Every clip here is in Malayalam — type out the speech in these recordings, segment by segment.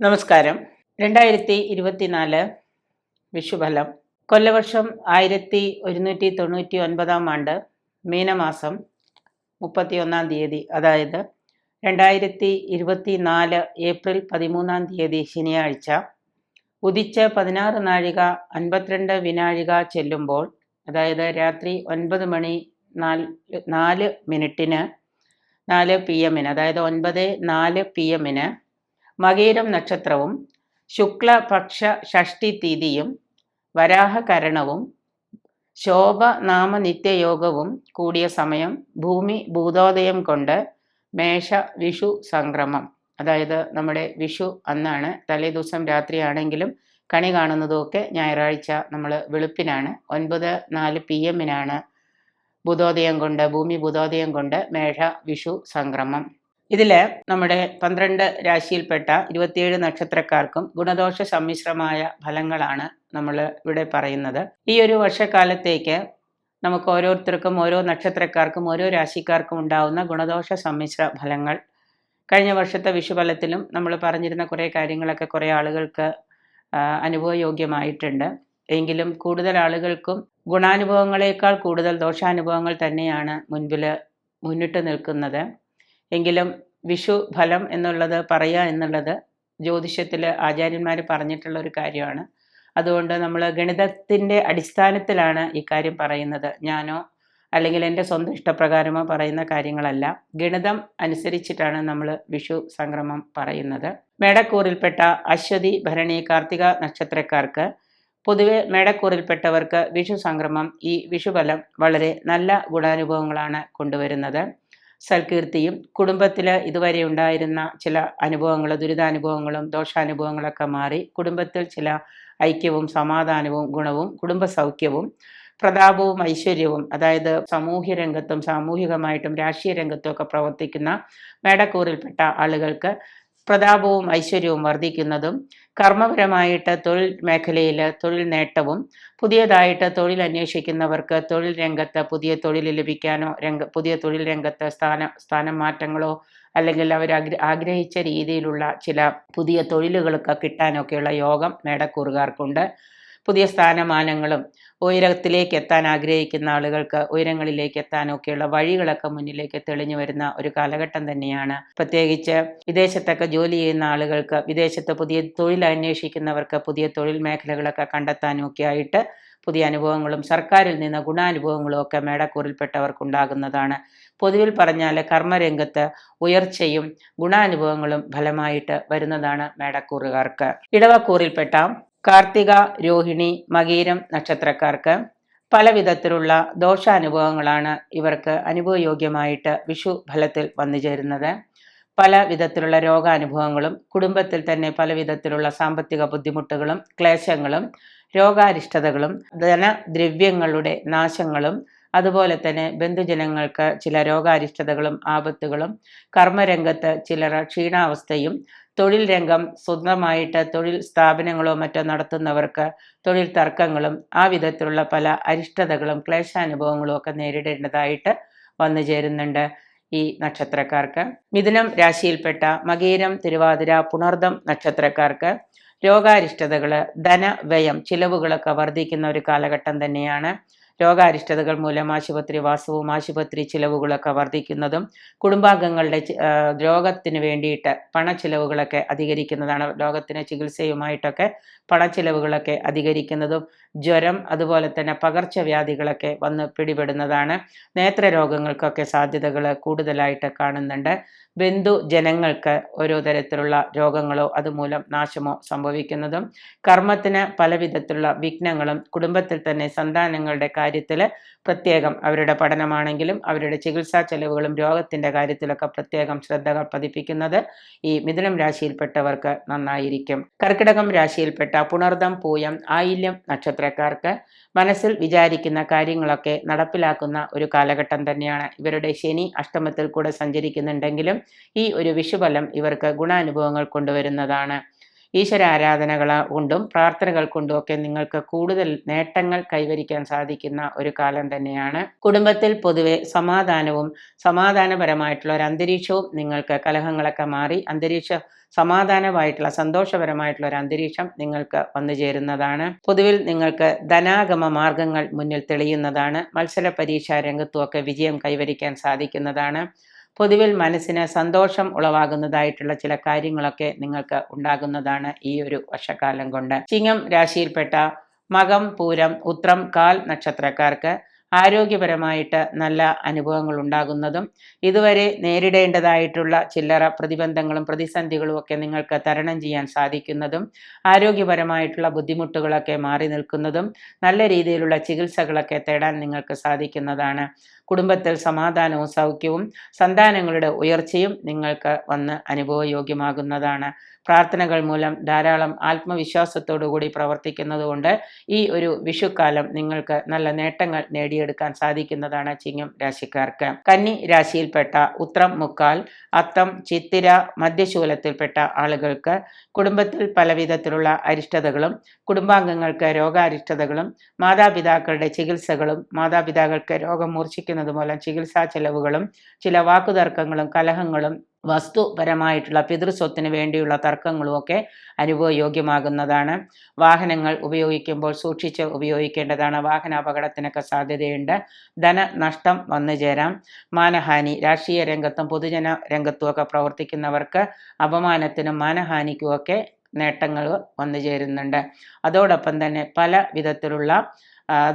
നമസ്കാരം. രണ്ടായിരത്തി ഇരുപത്തിനാല് വിഷുഫലം. കൊല്ലവർഷം ആയിരത്തി ഒരുന്നൂറ്റി തൊണ്ണൂറ്റി ഒൻപതാം ആണ്ട് മീനമാസം മുപ്പത്തി ഒന്നാം തീയതി അതായത് രണ്ടായിരത്തി ഇരുപത്തി നാല് ഏപ്രിൽ പതിമൂന്നാം തീയതി ശനിയാഴ്ച. ഉദിച്ച് പതിനാറ് നാഴിക അൻപത്തിരണ്ട് വിനാഴിക ചെല്ലുമ്പോൾ അതായത് രാത്രി ഒൻപത് മണി നാല് നാല് മിനിറ്റിന് നാല് പി എമ്മിന് അതായത് ഒൻപത് നാല് പി എമ്മിന് മകീരം നക്ഷത്രവും ശുക്ലപക്ഷ ഷഷ്ടി തീതിയും വരാഹകരണവും ശോഭ നാമ നിത്യയോഗവും കൂടിയ സമയം ഭൂമി ഭൂതോദയം കൊണ്ട് മേഷ വിഷു സംക്രമം. അതായത് നമ്മുടെ വിഷു അന്നാണ് തലേദിവസം രാത്രിയാണെങ്കിലും കണി കാണുന്നതുമൊക്കെ ഞായറാഴ്ച നമ്മൾ വെളുപ്പിനാണ്. ഒൻപത് നാല് പി എമ്മിനാണ് ബുധോദയം കൊണ്ട് ഭൂമി ബുധോദയം കൊണ്ട് മേഷ വിഷു സംക്രമം. ഇതിൽ നമ്മുടെ പന്ത്രണ്ട് രാശിയിൽപ്പെട്ട ഇരുപത്തിയേഴ് നക്ഷത്രക്കാർക്കും ഗുണദോഷ സമ്മിശ്രമായ ഫലങ്ങളാണ് നമ്മൾ ഇവിടെ പറയുന്നത്. ഈ ഒരു വർഷക്കാലത്തേക്ക് നമുക്ക് ഓരോരുത്തർക്കും ഓരോ നക്ഷത്രക്കാർക്കും ഓരോ രാശിക്കാർക്കും ഉണ്ടാവുന്ന ഗുണദോഷ സമ്മിശ്ര ഫലങ്ങൾ. കഴിഞ്ഞ വർഷത്തെ വിഷുഫലത്തിലും നമ്മൾ പറഞ്ഞിരുന്ന കുറേ കാര്യങ്ങളൊക്കെ കുറേ ആളുകൾക്ക് അനുഭവയോഗ്യമായിട്ടുണ്ട്. എങ്കിലും കൂടുതൽ ആളുകൾക്കും ഗുണാനുഭവങ്ങളേക്കാൾ കൂടുതൽ ദോഷാനുഭവങ്ങൾ തന്നെയാണ് മുൻപിൽ മുന്നിട്ട് നിൽക്കുന്നത്. എങ്കിലും വിഷു ഫലം എന്നുള്ളത് പറയുക എന്നുള്ളത് ജ്യോതിഷത്തിൽ ആചാര്യന്മാർ പറഞ്ഞിട്ടുള്ള ഒരു കാര്യമാണ്. അതുകൊണ്ട് നമ്മൾ ഗണിതത്തിന്റെ അടിസ്ഥാനത്തിലാണ് ഈ കാര്യം പറയുന്നത്. ഞാനോ അല്ലെങ്കിൽ എന്റെ സ്വന്തം ഇഷ്ടപ്രകാരമോ പറയുന്ന കാര്യങ്ങളല്ല. ഗണിതം അനുസരിച്ചിട്ടാണ് നമ്മൾ വിഷു സംക്രമം പറയുന്നത്. മേടക്കൂറിൽപ്പെട്ട അശ്വതി ഭരണി കാർത്തിക നക്ഷത്രക്കാർക്ക് പൊതുവെ മേടക്കൂറിൽപ്പെട്ടവർക്ക് വിഷു സംക്രമം ഈ വിഷുഫലം വളരെ നല്ല ഗുണാനുഭവങ്ങളാണ് കൊണ്ടുവരുന്നത്. സൽകീർത്തിയും കുടുംബത്തിൽ ഇതുവരെ ഉണ്ടായിരുന്ന ചില അനുഭവങ്ങൾ ദുരിതാനുഭവങ്ങളും ദോഷാനുഭവങ്ങളൊക്കെ മാറി കുടുംബത്തിൽ ചില ഐക്യവും സമാധാനവും ഗുണവും കുടുംബ സൗഖ്യവും പ്രതാപവും ഐശ്വര്യവും അതായത് സാമൂഹ്യ രംഗത്തും സാമൂഹികമായിട്ടും രാഷ്ട്രീയ രംഗത്തും ഒക്കെ പ്രവർത്തിക്കുന്ന മേടക്കൂറിൽപ്പെട്ട ആളുകൾക്ക് പ്രതാപവും ഐശ്വര്യവും വർദ്ധിക്കുന്നതും കർമ്മപരമായിട്ട് തൊഴിൽ മേഖലയിൽ തൊഴിൽ നേട്ടവും പുതിയതായിട്ട് തൊഴിൽ അന്വേഷിക്കുന്നവർക്ക് തൊഴിൽ രംഗത്ത് പുതിയ തൊഴിൽ ലഭിക്കാനോ രംഗ പുതിയ തൊഴിൽ രംഗത്ത് സ്ഥാന സ്ഥാനം മാറ്റങ്ങളോ അല്ലെങ്കിൽ അവർ ആഗ്രഹിച്ച രീതിയിലുള്ള ചില പുതിയ തൊഴിലുകളൊക്കെ കിട്ടാനൊക്കെയുള്ള യോഗം മേടക്കൂറുകാർക്കുണ്ട്. പുതിയ സ്ഥാനമാനങ്ങളും ഉയരത്തിലേക്ക് എത്താൻ ആഗ്രഹിക്കുന്ന ആളുകൾക്ക് ഉയരങ്ങളിലേക്ക് എത്താനൊക്കെയുള്ള വഴികളൊക്കെ മുന്നിലേക്ക് തെളിഞ്ഞു വരുന്ന ഒരു കാലഘട്ടം തന്നെയാണ്. പ്രത്യേകിച്ച് വിദേശത്തൊക്കെ ജോലി ചെയ്യുന്ന ആളുകൾക്ക് വിദേശത്ത് പുതിയ തൊഴിൽ അന്വേഷിക്കുന്നവർക്ക് പുതിയ തൊഴിൽ മേഖലകളൊക്കെ കണ്ടെത്താനും ഒക്കെ ആയിട്ട് പുതിയ അനുഭവങ്ങളും സർക്കാരിൽ നിന്ന് ഗുണാനുഭവങ്ങളും ഒക്കെ മേടക്കൂറിൽപ്പെട്ടവർക്കുണ്ടാകുന്നതാണ്. പൊതുവിൽ പറഞ്ഞാൽ കർമ്മരംഗത്ത് ഉയർച്ചയും ഗുണാനുഭവങ്ങളും ഫലമായിട്ട് വരുന്നതാണ് മേടക്കൂറുകാർക്ക്. ഇടവക്കൂറിൽപ്പെട്ട കാർത്തിക രോഹിണി മകീരം നക്ഷത്രക്കാർക്ക് പല വിധത്തിലുള്ള ദോഷാനുഭവങ്ങളാണ് ഇവർക്ക് അനുഭവയോഗ്യമായിട്ട് വിഷു ഫലത്തിൽ വന്നു ചേരുന്നത്. പല വിധത്തിലുള്ള രോഗാനുഭവങ്ങളും കുടുംബത്തിൽ തന്നെ പല വിധത്തിലുള്ള സാമ്പത്തിക ബുദ്ധിമുട്ടുകളും ക്ലേശങ്ങളും രോഗാരിഷ്ടതകളും ധനദ്രവ്യങ്ങളുടെ നാശങ്ങളും അതുപോലെ തന്നെ ബന്ധുജനങ്ങൾക്ക് ചില രോഗാരിഷ്ടതകളും ആപത്തുകളും കർമ്മരംഗത്ത് ചിലർ ക്ഷീണാവസ്ഥയും തൊഴിൽ രംഗം സ്വന്തമായിട്ട് തൊഴിൽ സ്ഥാപനങ്ങളോ മറ്റോ നടത്തുന്നവർക്ക് തൊഴിൽ തർക്കങ്ങളും ആ വിധത്തിലുള്ള പല അരിഷ്ടതകളും ക്ലേശാനുഭവങ്ങളും ഒക്കെ നേരിടേണ്ടതായിട്ട് വന്നു ചേരുന്നുണ്ട് ഈ നക്ഷത്രക്കാർക്ക്. മിഥുനം രാശിയിൽപ്പെട്ട മകീരം തിരുവാതിര പുണർദം നക്ഷത്രക്കാർക്ക് രോഗാരിഷ്ടതകൾ ധനവ്യയം ചിലവുകളൊക്കെ വർദ്ധിക്കുന്ന ഒരു കാലഘട്ടം തന്നെയാണ്. രോഗാരിഷ്ടതകൾ മൂലം ആശുപത്രി വാസവും ആശുപത്രി ചിലവുകളൊക്കെ വർദ്ധിക്കുന്നതും കുടുംബാംഗങ്ങളുടെ രോഗത്തിന് വേണ്ടിയിട്ട് പണച്ചിലവുകളൊക്കെ അധികരിക്കുന്നതാണ്. രോഗത്തിന് ചികിത്സയുമായിട്ടൊക്കെ പണച്ചിലവുകളൊക്കെ അധികരിക്കുന്നതും ജ്വരം അതുപോലെ തന്നെ പകർച്ചവ്യാധികളൊക്കെ വന്ന് പിടിപെടുന്നതാണ്. നേത്രരോഗങ്ങൾക്കൊക്കെ സാധ്യതകൾ കൂടുതലായിട്ട് കാണുന്നുണ്ട്. ബന്ധു ജനങ്ങൾക്ക് ഓരോ തരത്തിലുള്ള രോഗങ്ങളോ അതുമൂലം നാശമോ സംഭവിക്കുന്നതും കർമ്മത്തിന് പലവിധത്തിലുള്ള വിഘ്നങ്ങളും കുടുംബത്തിൽ തന്നെ സന്താനങ്ങളുടെ കാര്യത്തിൽ പ്രത്യേകം അവരുടെ പഠനമാണെങ്കിലും അവരുടെ ചികിത്സാ ചെലവുകളും രോഗത്തിന്റെ കാര്യത്തിലൊക്കെ പ്രത്യേകം ശ്രദ്ധ പതിപ്പിക്കുന്നത് ഈ മിഥുനം രാശിയിൽപ്പെട്ടവർക്ക് നന്നായിരിക്കും. കർക്കിടകം രാശിയിൽപ്പെട്ട പുണർദം പൂയം ആയില്യം നക്ഷത്രക്കാർക്ക് മനസ്സിൽ വിചാരിക്കുന്ന കാര്യങ്ങളൊക്കെ നടപ്പിലാക്കുന്ന ഒരു കാലഘട്ടം തന്നെയാണ്. ഇവരുടെ ശനി അഷ്ടമത്തിൽ കൂടെ സഞ്ചരിക്കുന്നുണ്ടെങ്കിലും ഈ ഒരു വിഷുബലം ഇവർക്ക് ഗുണാനുഭവങ്ങൾ കൊണ്ടുവരുന്നതാണ്. ഈശ്വര ആരാധനകൾ കൊണ്ടും പ്രാർത്ഥനകൾ കൊണ്ടും ഒക്കെ നിങ്ങൾക്ക് കൂടുതൽ നേട്ടങ്ങൾ കൈവരിക്കാൻ സാധിക്കുന്ന ഒരു കാലം തന്നെയാണ്. കുടുംബത്തിൽ പൊതുവെ സമാധാനവും സമാധാനപരമായിട്ടുള്ള ഒരു അന്തരീക്ഷവും നിങ്ങൾക്ക് കലഹങ്ങളൊക്കെ മാറി അന്തരീക്ഷ സമാധാനമായിട്ടുള്ള സന്തോഷപരമായിട്ടുള്ള ഒരു അന്തരീക്ഷം നിങ്ങൾക്ക് വന്നു ചേരുന്നതാണ്. പൊതുവിൽ നിങ്ങൾക്ക് ധനാഗമ മാർഗങ്ങൾ മുന്നിൽ തെളിയുന്നതാണ്. മത്സര പരീക്ഷാ രംഗത്തുമൊക്കെ വിജയം കൈവരിക്കാൻ സാധിക്കുന്നതാണ്. പൊതുവിൽ മനസ്സിന് സന്തോഷം ഉളവാകുന്നതായിട്ടുള്ള ചില കാര്യങ്ങളൊക്കെ നിങ്ങൾക്ക് ഉണ്ടാകുന്നതാണ് ഈ ഒരു വർഷക്കാലം കൊണ്ട്. ചിങ്ങം രാശിയിൽപ്പെട്ട മകം പൂരം ഉത്രം കാൽ നക്ഷത്രക്കാർക്ക് ആരോഗ്യപരമായിട്ട് നല്ല അനുഭവങ്ങൾ ഉണ്ടാകുന്നതും ഇതുവരെ നേരിടേണ്ടതായിട്ടുള്ള ചില്ലറ പ്രതിബന്ധങ്ങളും പ്രതിസന്ധികളും ഒക്കെ നിങ്ങൾക്ക് തരണം ചെയ്യാൻ സാധിക്കുന്നതും ആരോഗ്യപരമായിട്ടുള്ള ബുദ്ധിമുട്ടുകളൊക്കെ മാറി നിൽക്കുന്നതും നല്ല രീതിയിലുള്ള ചികിത്സകളൊക്കെ തേടാൻ നിങ്ങൾക്ക് സാധിക്കുന്നതാണ്. കുടുംബത്തിൽ സമാധാനവും സൗഖ്യവും സന്താനങ്ങളുടെ ഉയർച്ചയും നിങ്ങൾക്ക് വന്ന് അനുഭവയോഗ്യമാകുന്നതാണ്. പ്രാർത്ഥനകൾ മൂലം ധാരാളം ആത്മവിശ്വാസത്തോടുകൂടി പ്രവർത്തിക്കുന്നതുകൊണ്ട് ഈ ഒരു വിഷുക്കാലം നിങ്ങൾക്ക് നല്ല നേട്ടങ്ങൾ നേടിയെടുക്കാൻ സാധിക്കുന്നതാണ് ചിങ്ങം രാശിക്കാർക്ക്. കന്നി രാശിയിൽപ്പെട്ട ഉത്രം മുക്കാൽ അത്തം ചിത്തിര മധ്യശൂലത്തിൽപ്പെട്ട ആളുകൾക്ക് കുടുംബത്തിൽ പലവിധത്തിലുള്ള അരിഷ്ടതകളും കുടുംബാംഗങ്ങൾക്ക് രോഗാരിഷ്ടതകളും മാതാപിതാക്കളുടെ ചികിത്സകളും മാതാപിതാക്കൾക്ക് രോഗം മൂർച്ഛിക്കുന്നത് മൂലം ചികിത്സാ ചെലവുകളും ചില വാക്കുതർക്കങ്ങളും കലഹങ്ങളും വസ്തുപരമായിട്ടുള്ള പിതൃസ്വത്തിന് വേണ്ടിയുള്ള തർക്കങ്ങളും ഒക്കെ അനുഭവയോഗ്യമാകുന്നതാണ്. വാഹനങ്ങൾ ഉപയോഗിക്കുമ്പോൾ സൂക്ഷിച്ച് ഉപയോഗിക്കേണ്ടതാണ്. വാഹന അപകടത്തിനൊക്കെ സാധ്യതയുണ്ട്. ധനനഷ്ടം വന്നു ചേരാം മാനഹാനി രാഷ്ട്രീയ രംഗത്തും പൊതുജന രംഗത്തുമൊക്കെ പ്രവർത്തിക്കുന്നവർക്ക് അപമാനത്തിനും മാനഹാനിക്കുമൊക്കെ നേട്ടങ്ങൾ വന്നു ചേരുന്നുണ്ട് അതോടൊപ്പം തന്നെ പല വിധത്തിലുള്ള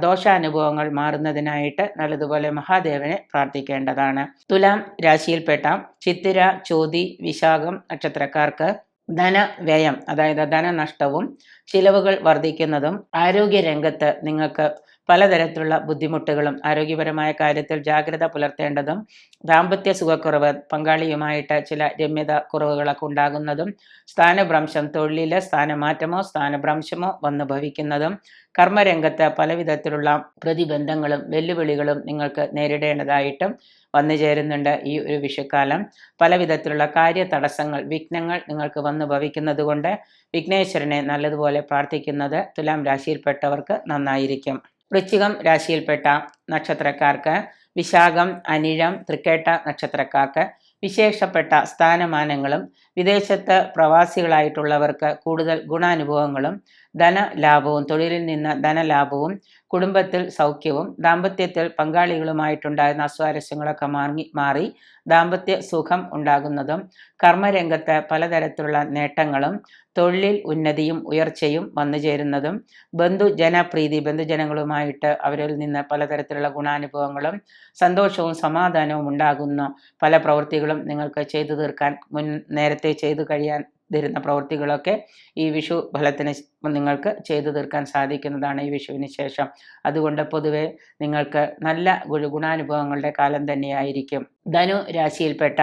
ദോഷാനുഭവങ്ങൾ മാറുന്നതിനായിട്ട് നല്ലതുപോലെ മഹാദേവനെ പ്രാർത്ഥിക്കേണ്ടതാണ്. തുലാം രാശിയിൽപ്പെട്ട ചിത്തിര ചോതി വിശാഖം നക്ഷത്രക്കാർക്ക് ധനവ്യയം അതായത് ധനനഷ്ടവും ചിലവുകൾ വർദ്ധിക്കുന്നതും ആരോഗ്യരംഗത്ത് നിങ്ങൾക്ക് പലതരത്തിലുള്ള ബുദ്ധിമുട്ടുകളും ആരോഗ്യപരമായ കാര്യത്തിൽ ജാഗ്രത പുലർത്തേണ്ടതും ദാമ്പത്യ സുഖക്കുറവ് പങ്കാളിയുമായിട്ട് ചില രമ്യത കുറവുകളൊക്കെ ഉണ്ടാകുന്നതും സ്ഥാനഭ്രംശം തൊഴിലിലെ സ്ഥാനമാറ്റമോ സ്ഥാനഭ്രംശമോ വന്നു ഭവിക്കുന്നതും കർമ്മരംഗത്ത് പലവിധത്തിലുള്ള പ്രതിബന്ധങ്ങളും വെല്ലുവിളികളും നിങ്ങൾക്ക് നേരിടേണ്ടതായിട്ടും വന്നു ചേരുന്നുണ്ട് ഈ ഒരു വിഷുക്കാലം. പലവിധത്തിലുള്ള കാര്യ തടസ്സങ്ങൾ വിഘ്നങ്ങൾ നിങ്ങൾക്ക് വന്നു ഭവിക്കുന്നത് കൊണ്ട് വിഘ്നേശ്വരനെ നല്ലതുപോലെ പ്രാർത്ഥിക്കുന്നത് തുലാം രാശിയിൽപ്പെട്ടവർക്ക് നന്നായിരിക്കും. വൃശ്ചികം രാശിയിൽപ്പെട്ട നക്ഷത്രക്കാർക്ക് വിശാഖം അനിഴം തൃക്കേട്ട നക്ഷത്രക്കാർക്ക് വിശേഷപ്പെട്ട സ്ഥാനമാനങ്ങളും വിദേശത്ത് പ്രവാസികളായിട്ടുള്ളവർക്ക് കൂടുതൽ ഗുണാനുഭവങ്ങളും ധനലാഭവും തൊഴിലിൽ നിന്ന് ധനലാഭവും കുടുംബത്തിൽ സൗഖ്യവും ദാമ്പത്യത്തിൽ പങ്കാളികളുമായിട്ടുണ്ടായിരുന്ന അസ്വാരസ്യങ്ങളൊക്കെ മാറി മാറി ദാമ്പത്യ സുഖം ഉണ്ടാകുന്നതും കർമ്മരംഗത്ത് പലതരത്തിലുള്ള നേട്ടങ്ങളും തൊഴിലിൽ ഉന്നതിയും ഉയർച്ചയും വന്നു ചേരുന്നതും ബന്ധുജനപ്രീതി ബന്ധുജനങ്ങളുമായിട്ട് അവരിൽ നിന്ന് പലതരത്തിലുള്ള ഗുണാനുഭവങ്ങളും സന്തോഷവും സമാധാനവും ഉണ്ടാകുന്ന പല പ്രവൃത്തികളും നിങ്ങൾക്ക് ചെയ്തു തീർക്കാൻ മുൻ നേരത്തെ ചെയ്തു കഴിയാൻ തരുന്ന പ്രവൃത്തികളൊക്കെ ഈ വിഷു ഫലത്തിന് നിങ്ങൾക്ക് ചെയ്തു തീർക്കാൻ സാധിക്കുന്നതാണ് ഈ വിഷുവിന് ശേഷം. അതുകൊണ്ട് പൊതുവെ നിങ്ങൾക്ക് നല്ല ഗുണാനുഭവങ്ങളുടെ കാലം തന്നെയായിരിക്കും. ധനു രാശിയിൽപ്പെട്ട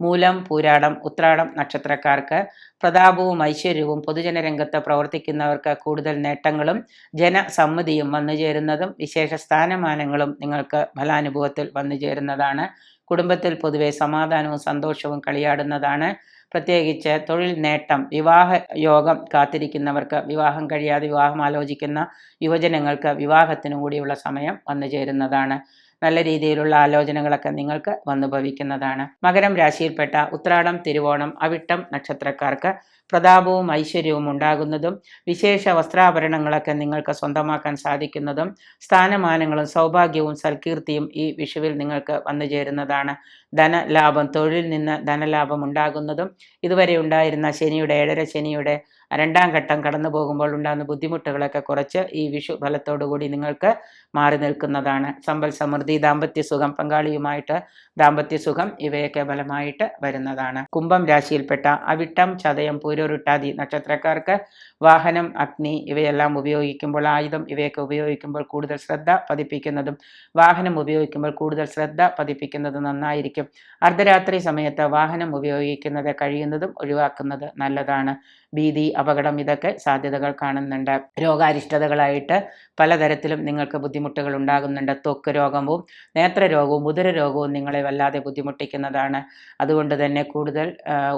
മൂലം പൂരാടം ഉത്രാടം നക്ഷത്രക്കാർക്ക് പ്രതാപവും ഐശ്വര്യവും പൊതുജനരംഗത്ത് പ്രവർത്തിക്കുന്നവർക്ക് കൂടുതൽ നേട്ടങ്ങളും ജനസമ്മതിയും വന്നു ചേരുന്നതും വിശേഷ സ്ഥാനമാനങ്ങളും നിങ്ങൾക്ക് ഫലാനുഭവത്തിൽ വന്നു ചേരുന്നതാണ്. കുടുംബത്തിൽ പൊതുവെ സമാധാനവും സന്തോഷവും കളിയാടുന്നതാണ്. പ്രത്യേകിച്ച് തൊഴിൽ നേട്ടം വിവാഹ യോഗം കാത്തിരിക്കുന്നവർക്ക് വിവാഹം കഴിയാതെ വിവാഹം ആലോചിക്കുന്ന യുവജനങ്ങൾക്ക് വിവാഹത്തിനും കൂടിയുള്ള സമയം വന്നു ചേരുന്നതാണ്. നല്ല രീതിയിലുള്ള ആലോചനകളൊക്കെ നിങ്ങൾക്ക് വന്നു ഭവിക്കുന്നതാണ് മകരം രാശിയിൽപ്പെട്ട ഉത്രാടം തിരുവോണം അവിട്ടം നക്ഷത്രക്കാർക്ക് പ്രതാപവും ഐശ്വര്യവും ഉണ്ടാകുന്നതും വിശേഷ വസ്ത്രാഭരണങ്ങളൊക്കെ നിങ്ങൾക്ക് സ്വന്തമാക്കാൻ സാധിക്കുന്നതും സ്ഥാനമാനങ്ങളും സൗഭാഗ്യവും സൽകീർത്തിയും ഈ വിഷുവിൽ നിങ്ങൾക്ക് വന്നു ചേരുന്നതാണ്. ധനലാഭം തൊഴിൽ നിന്ന് ധനലാഭം ഉണ്ടാകുന്നതും ഇതുവരെ ഉണ്ടായിരുന്ന ശനിയുടെ ഏഴര ശനിയുടെ രണ്ടാം ഘട്ടം കടന്നു പോകുമ്പോൾ ഉണ്ടാകുന്ന ബുദ്ധിമുട്ടുകളൊക്കെ കുറച്ച് ഈ വിഷു ഫലത്തോടുകൂടി നിങ്ങൾക്ക് മാറി നിൽക്കുന്നതാണ്. സമ്പൽ സമൃദ്ധി ദാമ്പത്യ സുഖം പങ്കാളിയുമായിട്ട് ദാമ്പത്യ സുഖം ഇവയൊക്കെ ഫലമായിട്ട് വരുന്നതാണ്. കുംഭം രാശിയിൽപ്പെട്ട അവിട്ടം ചതയം പൂരോരുട്ടാതി നക്ഷത്രക്കാർക്ക് വാഹനം അഗ്നി ഇവയെല്ലാം ഉപയോഗിക്കുമ്പോൾ ആയുധം ഇവയൊക്കെ ഉപയോഗിക്കുമ്പോൾ കൂടുതൽ ശ്രദ്ധ പതിപ്പിക്കുന്നതും വാഹനം ഉപയോഗിക്കുമ്പോൾ കൂടുതൽ ശ്രദ്ധ പതിപ്പിക്കുന്നതും നന്നായിരിക്കും. അർദ്ധരാത്രി സമയത്ത് വാഹനം ഉപയോഗിക്കുന്നത് കഴിയുന്നതും ഒഴിവാക്കുന്നത് നല്ലതാണ്. ഭീതി അപകടം ഇതൊക്കെ സാധ്യതകൾ കാണുന്നുണ്ട്. രോഗാരിഷ്ടതകളായിട്ട് പലതരത്തിലും നിങ്ങൾക്ക് ബുദ്ധിമുട്ടുകൾ ഉണ്ടാകുന്നുണ്ട്. ത്വക്ക് രോഗവും നേത്രരോഗവും ഉദരരോഗവും നിങ്ങളെ വല്ലാതെ ബുദ്ധിമുട്ടിക്കുന്നതാണ്. അതുകൊണ്ട് തന്നെ കൂടുതൽ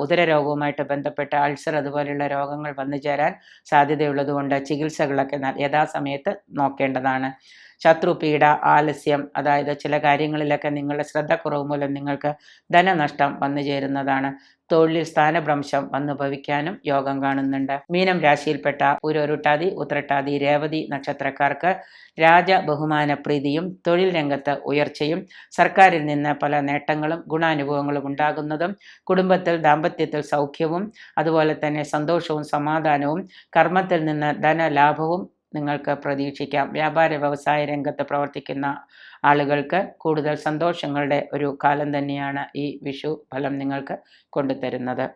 ഉദര രോഗവുമായിട്ട് ബന്ധപ്പെട്ട അൾസർ അതുപോലെയുള്ള രോഗങ്ങൾ വന്നു ചേരാൻ സാധ്യതയുള്ളതുകൊണ്ട് ചികിത്സകളൊക്കെ യഥാസമയത്ത് നോക്കേണ്ടതാണ്. ശത്രുപീഡ ആലസ്യം അതായത് ചില കാര്യങ്ങളിലൊക്കെ നിങ്ങളുടെ ശ്രദ്ധക്കുറവ് മൂലം നിങ്ങൾക്ക് ധനനഷ്ടം വന്നു ചേരുന്നതാണ്. തൊഴിലിൽ സ്ഥാനഭ്രംശം വന്നു ഭവിക്കാനും യോഗം കാണുന്നുണ്ട്. മീനം രാശിയിൽപ്പെട്ട ഉരോരുട്ടാതി ഉത്രട്ടാതി രേവതി നക്ഷത്രക്കാർക്ക് രാജ ബഹുമാന പ്രീതിയും തൊഴിൽ രംഗത്ത് ഉയർച്ചയും സർക്കാരിൽ നിന്ന് പല നേട്ടങ്ങളും ഗുണാനുഭവങ്ങളും ഉണ്ടാകുന്നതും കുടുംബത്തിൽ ദാമ്പത്യത്തിൽ സൗഖ്യവും അതുപോലെ തന്നെ സന്തോഷവും സമാധാനവും കർമ്മത്തിൽ നിന്ന് ധനലാഭവും നിങ്ങൾക്ക് പ്രതീക്ഷിക്കാം. വ്യാപാര വ്യവസായ രംഗത്ത് പ്രവർത്തിക്കുന്ന ആളുകൾക്ക് കൂടുതൽ സന്തോഷങ്ങളുടെ ഒരു കാലം തന്നെയാണ് ഈ വിഷു ഫലം നിങ്ങൾക്ക് കൊണ്ടുതരുന്നത്.